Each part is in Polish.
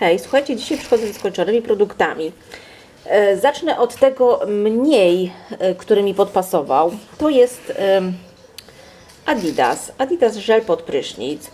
Hej, słuchajcie, dzisiaj przychodzę z skończonymi produktami. E, Zacznę od tego mniej, e, który mi podpasował. To jest Adidas. Adidas żel pod prysznic.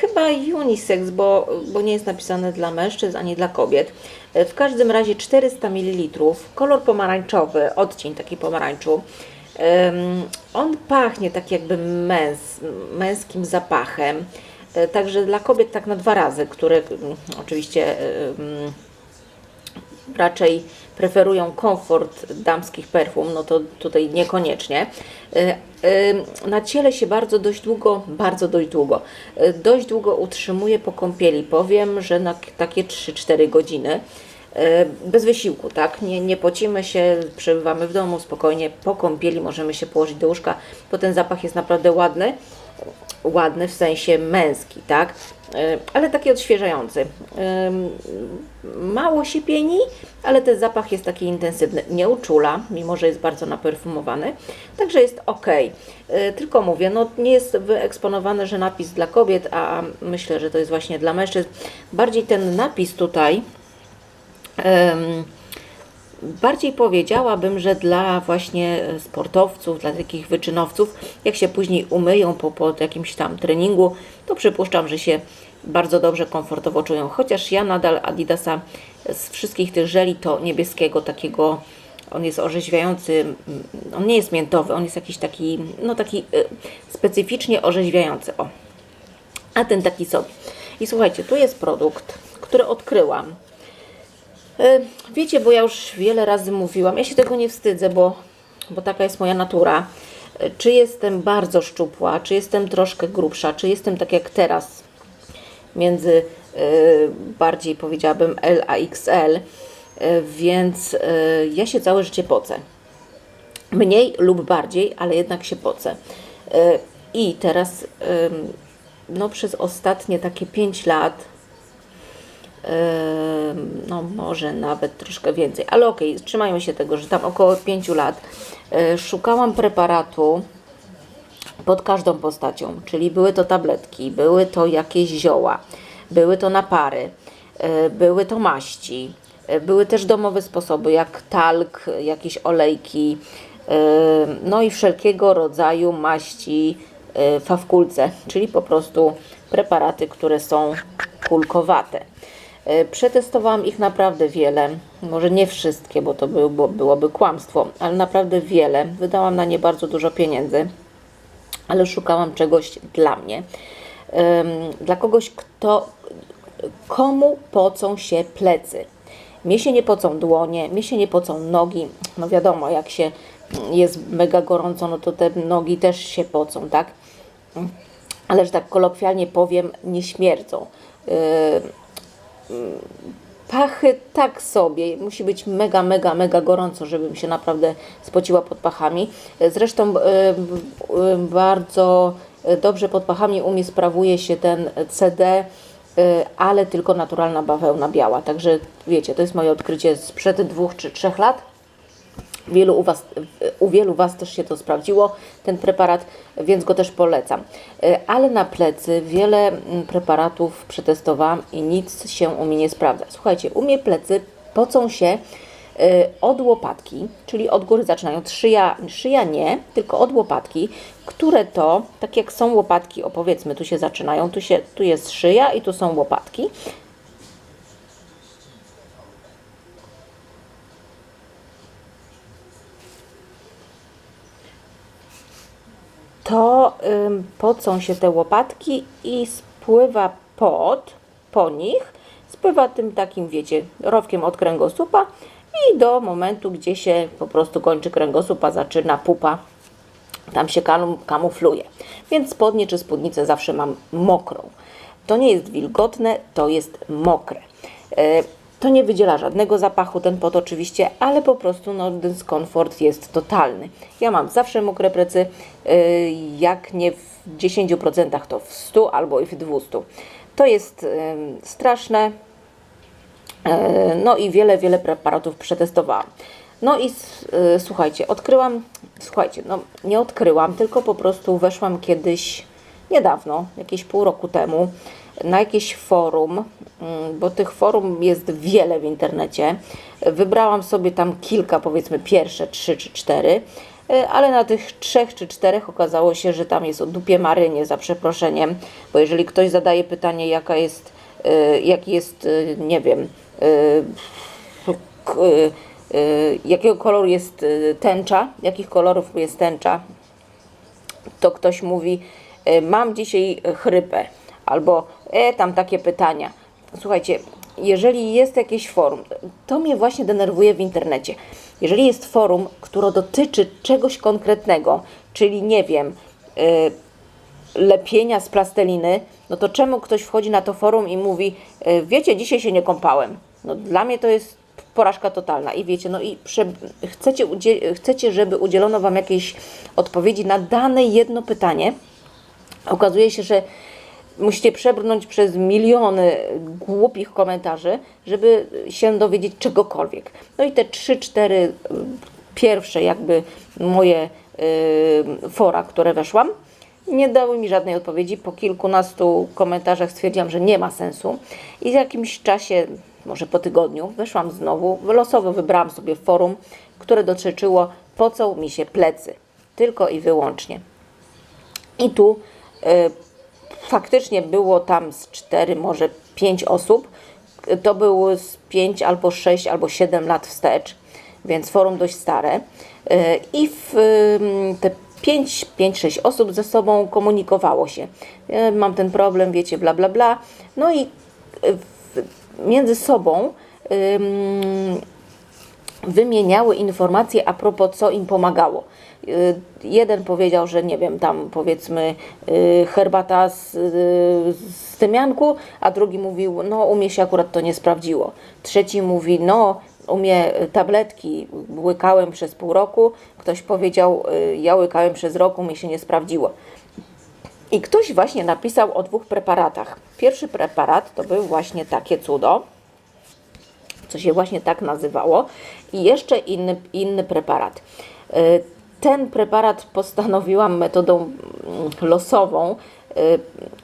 Chyba unisex, bo, bo nie jest napisane dla mężczyzn ani dla kobiet. E, W każdym razie 400 ml, kolor pomarańczowy, odcień taki pomarańczu. On pachnie tak jakby męs, męskim zapachem. E, Także dla kobiet tak na dwa razy, które mm, oczywiście em, raczej preferują komfort damskich perfum, no to tutaj niekoniecznie. Y, Na ciele się bardzo dość długo, bardzo dość długo, dość długo utrzymuje po kąpieli. Powiem, że na takie 3-4 godziny. Bez wysiłku, tak? Nie, nie pocimy się, przebywamy w domu spokojnie. Po kąpieli możemy się położyć do łóżka, bo ten zapach jest naprawdę ładny ładny w sensie męski, tak? Y, Ale taki odświeżający. Ym, Mało się pieni, ale ten zapach jest taki intensywny. Nie uczula, mimo że jest bardzo naperfumowany, także jest ok. Y, Tylko mówię, no nie jest wyeksponowany, że napis dla kobiet, a myślę, że to jest właśnie dla mężczyzn. Bardziej ten napis tutaj. ym, Bardziej powiedziałabym, że dla właśnie sportowców, dla takich wyczynowców, jak się później umyją po, po jakimś tam treningu, to przypuszczam, że się bardzo dobrze, komfortowo czują. Chociaż ja nadal Adidasa z wszystkich tych żeli to niebieskiego, takiego, on jest orzeźwiający, on nie jest miętowy, on jest jakiś taki, no taki y, specyficznie orzeźwiający. O, a ten taki sobie. I słuchajcie, tu jest produkt, który odkryłam. E, Wiecie, bo ja już wiele razy mówiłam, ja się tego nie wstydzę, bo, bo taka jest moja natura. E, Czy jestem bardzo szczupła, czy jestem troszkę grubsza, czy jestem tak jak teraz, między e, bardziej powiedziałabym L a XL, więc ja się całe życie pocę. Mniej lub bardziej, ale jednak się pocę. I teraz, no przez ostatnie takie 5 lat, no może nawet troszkę więcej, ale okej, trzymajmy się tego, że tam około 5 lat e, szukałam preparatu pod każdą postacią, czyli były to tabletki, były to jakieś zioła, były to napary, e, były to maści, e, były też domowe sposoby, jak talk, jakieś olejki, no i wszelkiego rodzaju maści fawkulce, czyli po prostu preparaty, które są kulkowate. E, Przetestowałam ich naprawdę wiele, może nie wszystkie, bo to byłoby kłamstwo, ale naprawdę wiele. Wydałam na nie bardzo dużo pieniędzy, ale szukałam czegoś dla mnie. Dla kogoś, kto, komu pocą się plecy. Mnie się nie pocą dłonie, mnie się nie pocą nogi. No wiadomo, jak się jest mega gorąco, no to te nogi też się pocą, tak? Ale że tak kolokwialnie powiem, nie śmierdzą. Yy, pachy tak sobie. Musi być mega, mega, mega gorąco, żebym się naprawdę spociła pod pachami. Zresztą y, y, bardzo dobrze pod pachami u mnie sprawuje się ten CD, y, ale tylko naturalna bawełna biała. Także wiecie, to jest moje odkrycie sprzed dwóch czy trzech lat. Wielu u, was, u wielu Was też się to sprawdziło, ten preparat, więc go też polecam. E, Ale na plecy wiele mm, preparatów przetestowałam i nic się u mnie nie sprawdza. Słuchajcie, u mnie plecy pocą się e, od łopatki, czyli od góry zaczynają. Szyja, szyja nie, tylko od łopatki, które to, tak jak są łopatki, o powiedzmy, tu się zaczynają, tu, się, tu jest szyja i tu są łopatki. to ym, pocą się te łopatki i spływa pod, po nich, spływa tym takim, wiecie, rowkiem od kręgosłupa i do momentu, gdzie się po prostu kończy kręgosłup, a zaczyna pupa, tam się kam- kamufluje. Więc spodnie czy spódnicę zawsze mam mokrą. To nie jest wilgotne, to jest mokre. To nie wydziela żadnego zapachu, ten pot oczywiście, ale po prostu no, dyskomfort jest totalny. Ja mam zawsze mokre plecy, e, jak nie w 10%, to w 100 albo i w 200. To jest e, straszne, E, No i wiele, wiele preparatów przetestowałam. No i słuchajcie, odkryłam, słuchajcie, no nie odkryłam, tylko po prostu weszłam kiedyś, niedawno, jakieś pół roku temu, na jakieś forum, mm, bo tych forum jest wiele w internecie. Wybrałam sobie tam kilka, powiedzmy pierwsze trzy czy cztery, y, ale na tych trzech czy czterech okazało się, że tam jest o dupie marynie, za przeproszeniem, bo jeżeli ktoś zadaje pytanie, jaka jest, y, jaki jest, y, nie wiem, jakiego koloru jest tęcza, jakich kolorów jest tęcza, to ktoś mówi, e, mam dzisiaj chrypę, albo e, tam takie pytania. Słuchajcie, jeżeli jest jakieś forum, to mnie właśnie denerwuje w internecie. Jeżeli jest forum, które dotyczy czegoś konkretnego, czyli nie wiem, e, lepienia z plasteliny, no to czemu ktoś wchodzi na to forum i mówi, e, wiecie, dzisiaj się nie kąpałem. No dla mnie to jest porażka totalna i wiecie, no i chcecie, chcecie, żeby udzielono Wam jakiejś odpowiedzi na dane jedno pytanie. Okazuje się, że musicie przebrnąć przez miliony głupich komentarzy, żeby się dowiedzieć czegokolwiek. No i te trzy, cztery y, pierwsze jakby moje y, fora, które weszłam, nie dały mi żadnej odpowiedzi. Po kilkunastu komentarzach stwierdziłam, że nie ma sensu. I w jakimś czasie, może po tygodniu, weszłam znowu. Losowo wybrałam sobie forum, które dotyczyło po co mi się plecy. Tylko i wyłącznie. I tu y, faktycznie było tam z cztery, może pięć osób. To było z pięć albo sześć albo siedem lat wstecz, więc forum dość stare. Y, I w, te 5-6 osób ze sobą komunikowało się. Y, Mam ten problem, wiecie, bla, bla, bla. No i y, między sobą ym, wymieniały informacje a propos, co im pomagało. Y, Jeden powiedział, że nie wiem, tam powiedzmy y, herbata z, y, z tymianku, a drugi mówił, no u mnie się akurat to nie sprawdziło. Trzeci mówi, no u mnie tabletki łykałem przez pół roku. Ktoś powiedział, ja łykałem przez rok, u mnie się nie sprawdziło. I ktoś właśnie napisał o dwóch preparatach. Pierwszy preparat to był właśnie takie cudo, co się właśnie tak nazywało, i jeszcze inny, inny preparat. Ten preparat postanowiłam metodą mm, losową y,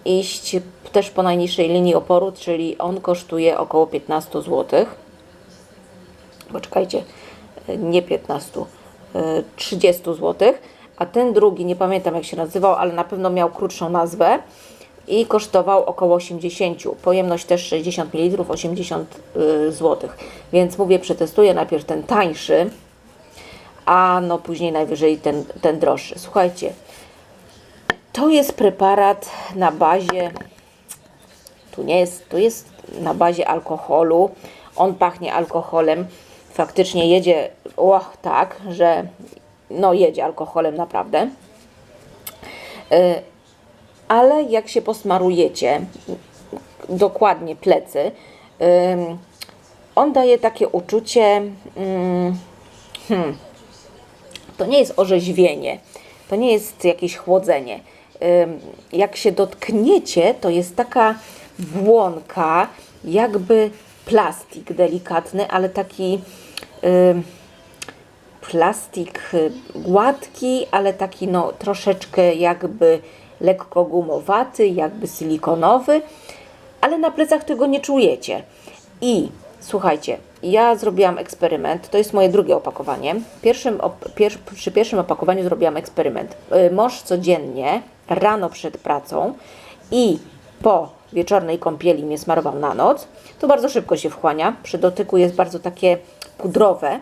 iść też po najniższej linii oporu, czyli on kosztuje około 15 zł. Poczekajcie, y, nie 15, y, 30 zł. A ten drugi, nie pamiętam jak się nazywał, ale na pewno miał krótszą nazwę i kosztował około 80. Pojemność też 60 ml, 80 zł. Więc mówię, przetestuję najpierw ten tańszy, a no później najwyżej ten, ten droższy. Słuchajcie, to jest preparat na bazie, tu nie jest, tu jest na bazie alkoholu. On pachnie alkoholem. Faktycznie jedzie, och tak, że no jedzie alkoholem naprawdę. Y, ale jak się posmarujecie dokładnie plecy, on daje takie uczucie, ym, hmm, to nie jest orzeźwienie, to nie jest jakieś chłodzenie. Jak się dotkniecie, to jest taka błonka, jakby plastik delikatny, ale taki plastik y, gładki, ale taki no troszeczkę jakby lekko gumowaty, jakby silikonowy, ale na plecach tego nie czujecie. I słuchajcie, ja zrobiłam eksperyment, to jest moje drugie opakowanie. Pierwszym, op, pier, przy pierwszym opakowaniu zrobiłam eksperyment. Y, Mąż codziennie, rano przed pracą i po wieczornej kąpieli mnie smarował na noc. To bardzo szybko się wchłania, przy dotyku jest bardzo takie pudrowe,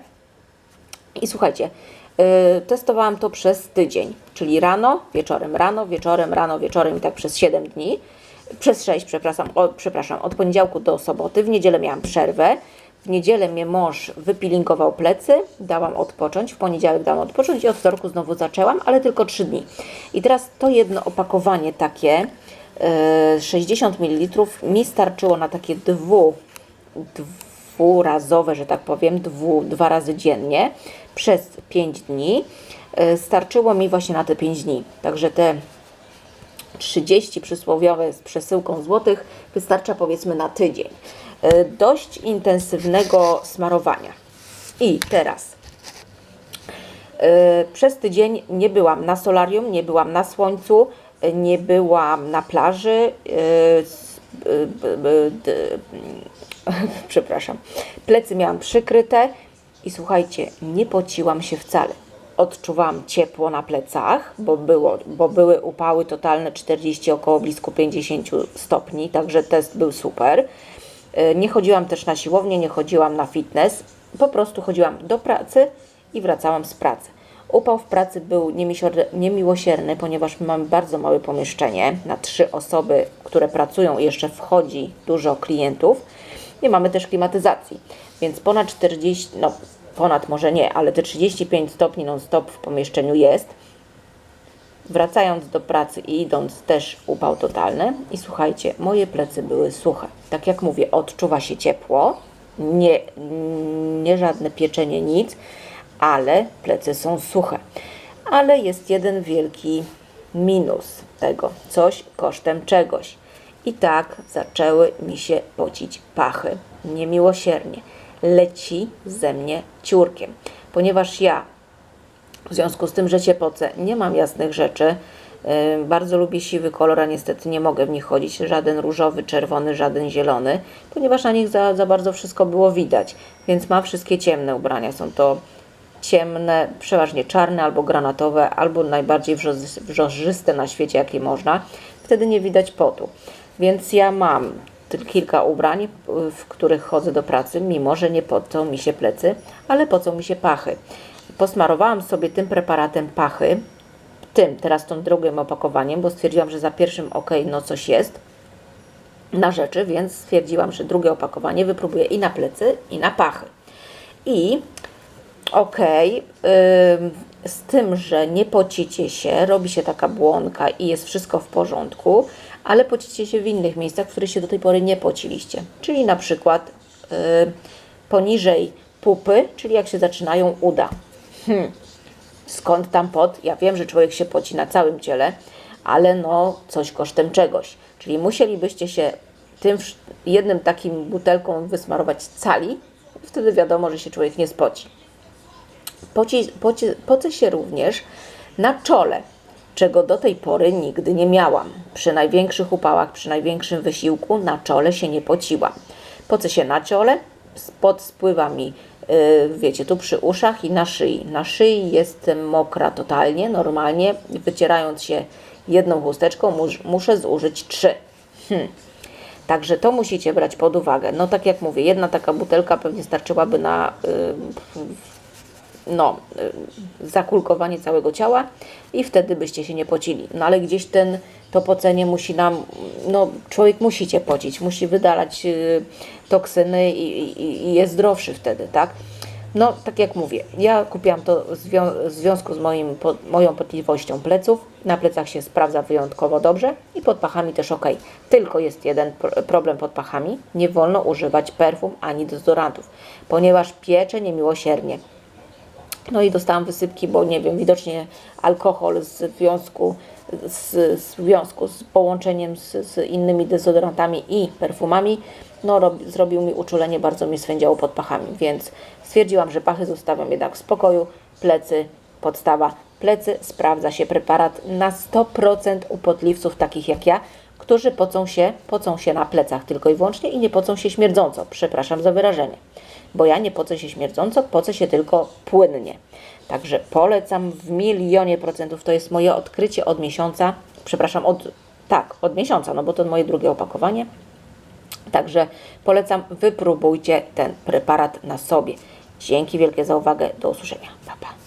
i słuchajcie, yy, testowałam to przez tydzień, czyli rano, wieczorem, rano, wieczorem, rano, wieczorem i tak przez 7 dni. Przez 6, przepraszam, o, przepraszam, od poniedziałku do soboty. W niedzielę miałam przerwę. W niedzielę mnie mąż wypilingował plecy, dałam odpocząć. W poniedziałek dałam odpocząć i od wtorku znowu zaczęłam, ale tylko 3 dni. I teraz to jedno opakowanie takie, yy, 60 ml, mi starczyło na takie dwu, dwurazowe, że tak powiem, dwu, dwa razy dziennie przez 5 dni. E, Starczyło mi właśnie na te 5 dni. Także te 30 przysłowiowe z przesyłką złotych wystarcza powiedzmy na tydzień. E, Dość intensywnego smarowania. I teraz e, przez tydzień nie byłam na solarium, nie byłam na słońcu, e, nie byłam na plaży. przepraszam, plecy miałam przykryte i słuchajcie, nie pociłam się wcale. Odczuwałam ciepło na plecach, bo, było, bo były upały totalne 40, około blisko 50 stopni, także test był super. Y, Nie chodziłam też na siłownię, nie chodziłam na fitness, po prostu chodziłam do pracy i wracałam z pracy. Upał w pracy był niemiłosierny, ponieważ mamy bardzo małe pomieszczenie na trzy osoby, które pracują i jeszcze wchodzi dużo klientów. Nie mamy też klimatyzacji, więc ponad 40, no ponad może nie, ale te 35 stopni non-stop w pomieszczeniu jest. Wracając do pracy i idąc też upał totalny i słuchajcie, moje plecy były suche. Tak jak mówię, odczuwa się ciepło, nie, nie żadne pieczenie, nic, ale plecy są suche. Ale jest jeden wielki minus tego, coś kosztem czegoś. I tak zaczęły mi się pocić pachy, niemiłosiernie. Leci ze mnie ciurkiem, ponieważ ja w związku z tym, że się pocę, nie mam jasnych rzeczy. Bardzo lubię siwy kolor, a niestety nie mogę w nich chodzić. Żaden różowy, czerwony, żaden zielony, ponieważ na nich za, za bardzo wszystko było widać. Więc mam wszystkie ciemne ubrania. Są to ciemne, przeważnie czarne albo granatowe, albo najbardziej wrzozzyste na świecie, jakie można. Wtedy nie widać potu. Więc ja mam kilka ubrań, w których chodzę do pracy, mimo że nie pocą mi się plecy, ale pocą mi się pachy. Posmarowałam sobie tym preparatem pachy, tym, teraz tą drugim opakowaniem, bo stwierdziłam, że za pierwszym ok, no coś jest na rzeczy, więc stwierdziłam, że drugie opakowanie wypróbuję i na plecy, i na pachy. I okej, ym, z tym, że nie pocicie się, robi się taka błonka i jest wszystko w porządku, ale pocicie się w innych miejscach, w których się do tej pory nie pociliście. Czyli na przykład y, poniżej pupy, czyli jak się zaczynają uda. Hmm. Skąd tam pot? Ja wiem, że człowiek się poci na całym ciele, ale no coś kosztem czegoś. Czyli musielibyście się tym jednym takim butelką wysmarować cali, wtedy wiadomo, że się człowiek nie spoci. Poci, poci, się również na czole, czego do tej pory nigdy nie miałam. Przy największych upałach, przy największym wysiłku na czole się nie pociłam. Pocę się na czole, spod spływa mi, wiecie, tu przy uszach i na szyi. Na szyi jestem mokra totalnie, normalnie, wycierając się jedną chusteczką mus, muszę zużyć trzy. Hmm. Także to musicie brać pod uwagę. No tak jak mówię, jedna taka butelka pewnie starczyłaby na y, no, y, zakulkowanie całego ciała i wtedy byście się nie pocili. No ale gdzieś ten, to pocenie musi nam, no człowiek musi cię pocić, musi wydalać y, toksyny i, i, i jest zdrowszy wtedy, tak? No, tak jak mówię, ja kupiłam to w w związku z moim, po, moją potliwością pleców. Na plecach się sprawdza wyjątkowo dobrze i pod pachami też ok. Tylko jest jeden pro- problem pod pachami. Nie wolno używać perfum ani dezodorantów, ponieważ piecze niemiłosiernie. No i dostałam wysypki, bo nie wiem, widocznie alkohol z związku z, z związku z połączeniem z, z innymi dezodorantami i perfumami, no rob, zrobił mi uczulenie, bardzo mi swędziało pod pachami, więc stwierdziłam, że pachy zostawiam jednak w spokoju, plecy, podstawa, plecy, sprawdza się preparat na 100% u potliwców takich jak ja, którzy pocą się, pocą się na plecach tylko i wyłącznie i nie pocą się śmierdząco, przepraszam za wyrażenie bo ja nie pocę się śmierdząco, pocę się tylko płynnie. Także polecam w milionie procentów. To jest moje odkrycie od miesiąca, przepraszam, od tak, od miesiąca, no bo to moje drugie opakowanie. Także polecam, wypróbujcie ten preparat na sobie. Dzięki wielkie za uwagę. Do usłyszenia. Pa.